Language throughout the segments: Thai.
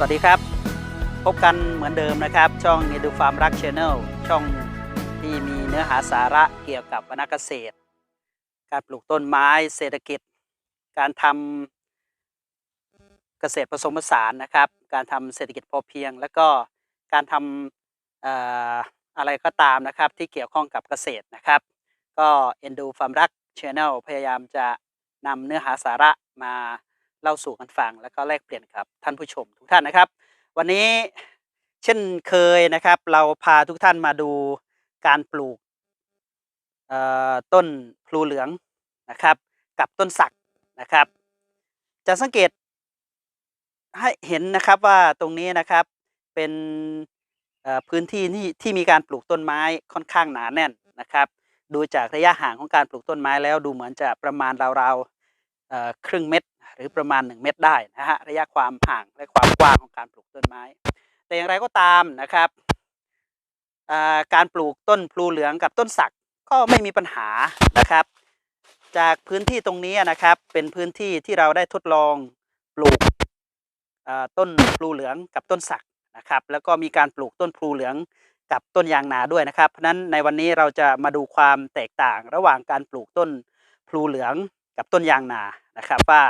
สวัสดีครับ พบกันเหมือนเดิมนะครับ ช่อง e d u Farm รัก Channel ช่องที่มีเนื้อหาสาระเกี่ยวกับวรรณเกษตร การปลูกต้นไม้เศรษฐกิจ การทำเกษตรผสมผสานนะครับ การทำเศรษฐกิจพอเพียง แล้วก็การทำอะไรก็ตามนะครับ ที่เกี่ยวข้องกับเกษตรนะครับ ก็เอ็นดูฟาร์มรัก Channel พยายามจะนำเนื้อหาสาระมา เล่าสู่กันฟังแล้วก็แลกเปลี่ยนกับท่านผู้ชมทุกท่านนะครับ วันนี้เช่นเคยนะครับ เราพาทุกท่านมาดูการปลูกต้นพลูเหลืองนะครับ กับต้นสักนะครับ จะสังเกตให้เห็นนะครับว่าตรงนี้นะครับเป็นพื้นที่ที่ที่มีการปลูกต้นไม้ค่อนข้างหนาแน่นนะครับ ดูจากระยะห่างของการปลูกต้นไม้แล้วดูเหมือนจะประมาณราวๆครึ่งเมตร หรือประมาณ 1 เมตรได้นะฮะระยะความห่างและความกว้างของการปลูกต้นไม้ แต่อย่างไรก็ตามนะครับการปลูกต้นพลูเหลืองกับต้นสักก็ไม่มีปัญหานะครับ จากพื้นที่ตรงนี้นะครับ เป็นพื้นที่ที่เราได้ทดลองปลูกต้นพลูเหลืองกับต้นสักนะครับ แล้วก็มีการปลูกต้นพลูเหลืองกับต้นยางนาด้วยนะครับเพราะนั้นในวันนี้เราจะมาดูความแตกต่างระหว่างการปลูกต้นพลูเหลืองกับต้นยางนานะครับว่า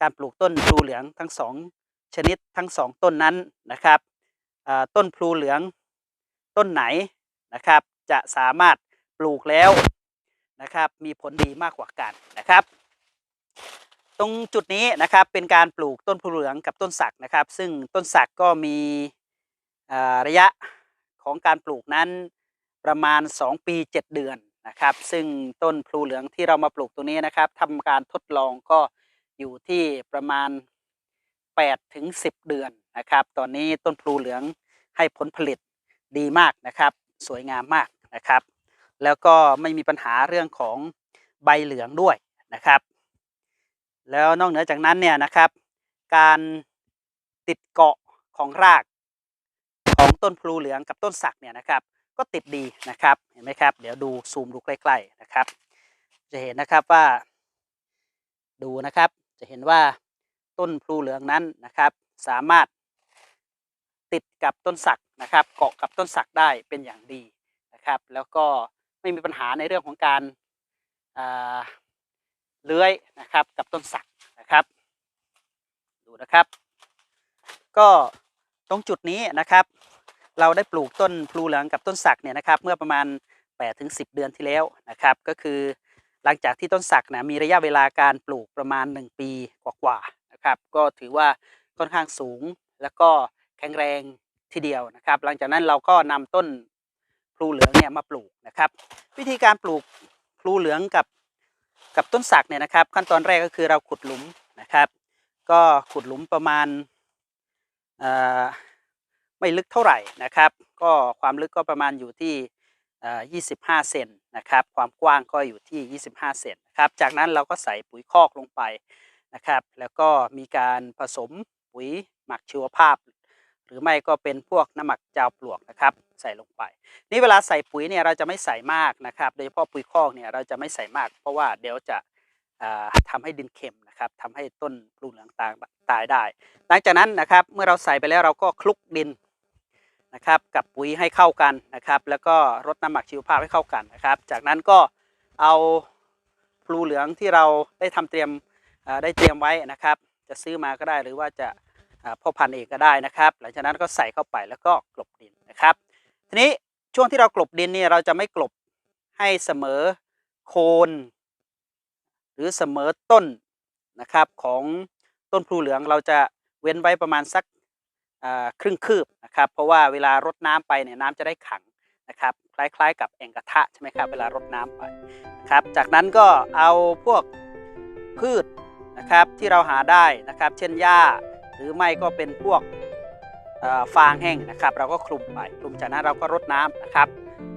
การปลูกต้นพลูเหลืองทั้งสองชนิดทั้งสองต้นนั้นนะครับต้นพลูเหลืองต้นไหนนะครับ จะสามารถปลูกแล้วนะครับ มีผลดีมากกว่ากันนะครับ ตรงจุดนี้นะครับเป็นการปลูกต้นพลูเหลืองกับต้นสักนะครับ ซึ่งต้นสักก็มีระยะของการปลูกนั้นประมาณ 2 ปี 7 เดือนนะครับ ซึ่งต้นพลูเหลืองที่เรามาปลูกตรงนี้นะครับทำการทดลองก็ อยู่ที่ประมาณ8ถึง10 เดือนนะครับ ตอนนี้ต้นพลูเหลืองให้ผลผลิตดีมากนะครับ สวยงามมากนะครับ แล้วก็ไม่มีปัญหาเรื่องของใบเหลืองด้วยนะครับ แล้วนอกเหนือจากนั้นเนี่ยนะครับ การติดเกาะของรากของต้นพลูเหลืองกับต้นสักเนี่ยนะครับ ก็ติดดีนะครับเห็นไหมครับ เดี๋ยวดูซูมดูใกล้ๆนะครับ จะเห็นนะครับว่าดูนะครับ จะเห็นว่าต้นพลูเหลืองนั้นนะครับ สามารถติดกับต้นสักนะครับ เกาะกับต้นสักได้เป็นอย่างดีนะครับ แล้วก็ไม่มีปัญหาในเรื่องของการอ่าเลื้อยนะครับกับต้นสักนะครับ ดูนะครับ ก็ตรงจุดนี้นะครับ เราได้ปลูกต้นพลูเหลืองกับต้นสักเนี่ยนะครับ เมื่อประมาณ8ถึง10 เดือนที่แล้วนะครับ ก็คือ หลังจากที่ต้นสักนะมีระยะเวลาการปลูกประมาณ 1 ปีกว่าๆนะครับก็ถือว่าค่อนข้างสูงแล้วก็แข็งแรงทีเดียวนะครับ หลังจากนั้นเราก็นำต้นพลูเหลืองเนี่ยมาปลูกนะครับ วิธีการปลูกพลูเหลืองกับกับต้นสักเนี่ยนะครับ ขั้นตอนแรกก็คือเราขุดหลุมนะครับ ก็ขุดหลุมประมาณเอ่อไม่ลึกเท่าไหร่นะครับ ก็ความลึกก็ประมาณอยู่ที่ 25 เซนนะครับ ความกว้างก็อยู่ที่ 25 เซนนะครับ จากนั้นเราก็ใส่ปุ๋ยคอกลงไปนะครับ แล้วก็มีการผสมปุ๋ยหมักชีวภาพ หรือไม่ก็เป็นพวกน้ำหมักเจ้าปลวกนะครับ ใส่ลงไป นี่เวลาใส่ปุ๋ยเนี่ยเราจะไม่ใส่มากนะครับ โดยเฉพาะปุ๋ยคอกเนี่ยเราจะไม่ใส่มาก เพราะว่าเดี๋ยวจะอ่าทำให้ดินเค็มนะครับทำให้ต้นปลูกเหลืองตายได้ หลังจากนั้นนะครับ เมื่อเราใส่ไปแล้วเราก็คลุกดิน นะครับกับปุ๋ยให้เข้ากันนะครับ แล้วก็รดน้ำหมักชีวภาพให้เข้ากันนะครับ จากนั้นก็เอาพลูเหลืองที่เราได้ทำเตรียมได้เตรียมไว้นะครับ จะซื้อมาก็ได้หรือว่าจะพ่อพันธุ์เองก็ได้นะครับ หลังจากนั้นก็ใส่เข้าไปแล้วก็กลบดินนะครับ ทีนี้ช่วงที่เรากลบดินเนี่ยเราจะไม่กลบให้เสมอโคนหรือเสมอต้นนะครับของต้นพลูเหลืองเราจะเว้นไว้ประมาณสัก ครึ่งคืบนะครับเพราะว่าเวลารดน้ำไปเนี่ยน้ำจะได้ขังนะครับคล้ายๆ กับแองกระทะใช่ไหมครับเวลารดน้ำไปนะครับจากนั้นก็เอาพวกพืชนะครับที่เราหาได้นะครับ เช่นหญ้าหรือไม่ก็เป็นพวกฟางแห้งนะครับ เราก็คลุมไปคลุมจากนั้นเราก็รดน้ำนะครับ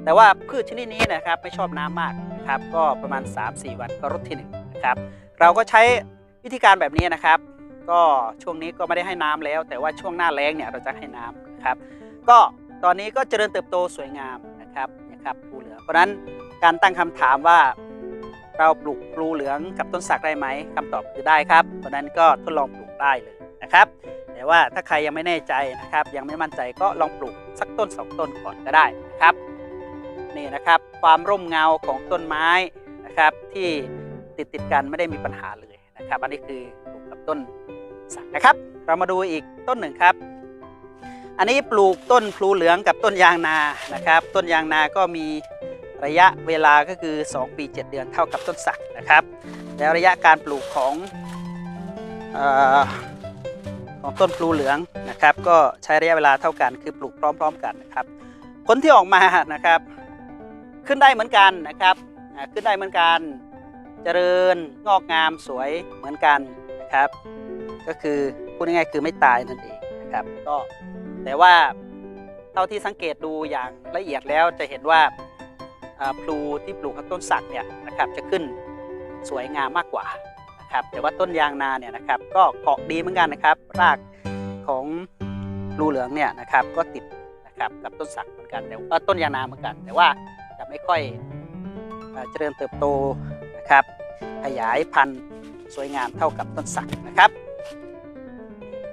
แต่ว่าพืชชนิดนี้นะครับไม่ชอบน้ำมากนะครับ ก็ประมาณ 3-4 วันก็รดทีหนึ่งนะครับ เราก็ใช้วิธีการแบบนี้นะครับ ก็ช่วงนี้ก็ไม่ได้ให้น้ำแล้ว แต่ว่าช่วงหน้าแล้งเนี่ยเราจะให้น้ำครับ ก็ตอนนี้ก็เจริญเติบโตสวยงามนะครับนะครับพลูเหลือง เพราะนั้นการตั้งคำถามว่าเราปลูกพลูเหลืองกับต้นสักได้ไหมคำตอบคือได้ครับ เพราะนั้นก็ทดลองปลูกได้เลยนะครับ แต่ว่าถ้าใครยังไม่แน่ใจนะครับ ยังไม่มั่นใจก็ลองปลูกสักต้นสองต้นก่อนก็ได้นะครับนี่นะครับความร่มเงาของต้นไม้นะครับที่ติดติดกันไม่ได้มีปัญหาเลยนะครับ อันนี้คือ ต้นสักนะครับ เรามาดูอีกต้นหนึ่งครับ อันนี้ปลูกต้นพลูเหลืองกับต้นยางนานะครับ ต้นยางนาก็มีระยะเวลาก็คือ 2 ปี 7 เดือนเท่ากับต้นสักนะครับ แล้วระยะการปลูกของออของต้นพลูเหลืองนะครับ ก็ใช้ระยะเวลาเท่ากันคือปลูกพร้อม ๆ กันนะครับ ผลที่ออกมานะครับ ขึ้นได้เหมือนกันนะครับ ขึ้นได้เหมือนกัน เจริญงอกงามสวยเหมือนกัน นะครับ ก็คือพูดง่ายๆคือไม่ตายนั่นเองนะครับก็แต่ว่าเท่าที่สังเกตดูอย่างละเอียดแล้วจะเห็นว่าพลูที่ปลูกกับต้นสักเนี่ยนะครับจะขึ้นสวยงามมากกว่านะครับแต่ว่าต้นยางนาเนี่ยนะครับ ก็เกาะดีเหมือนกันนะครับ รากของพลูเหลืองเนี่ยนะครับก็ติดนะครับกับต้นสักเหมือนกันแต่ว่าต้นยางนาเหมือนกัน แต่ว่าจะไม่ค่อยเจริญเติบโตนะครับขยายพันธุ์ สวยงามเท่ากับต้นสักนะครับ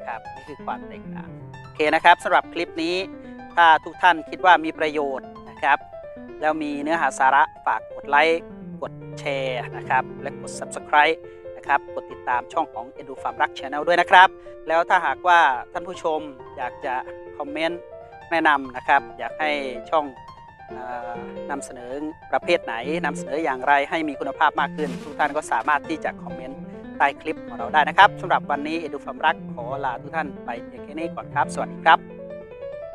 ครับนี่คือความแตกต่างโอเคนะครับสำหรับคลิปนี้ถ้าทุกท่านคิดว่ามีประโยชน์นะครับ แล้วมีเนื้อหาสาระฝากกดไลค์กดแชร์นะครับ และกด Subscribe นะครับกดติดตามช่องของ Edu Farm รัก Channel ด้วยนะครับ แล้วถ้าหากว่าท่านผู้ชมอยากจะคอมเมนต์แนะนำนะครับ อยากให้ช่องอนำเสนอประเภทไหนนำเสนออย่างไรให้มีคุณภาพมากขึ้น ทุกท่านก็สามารถที่จะคอมเมนต์ ใต้คลิปของเราได้นะครับสำหรับวันนี้เอดูความรักขอลาทุกท่านไปเพียงแค่นี้ก่อนครับ สวัสดีครับ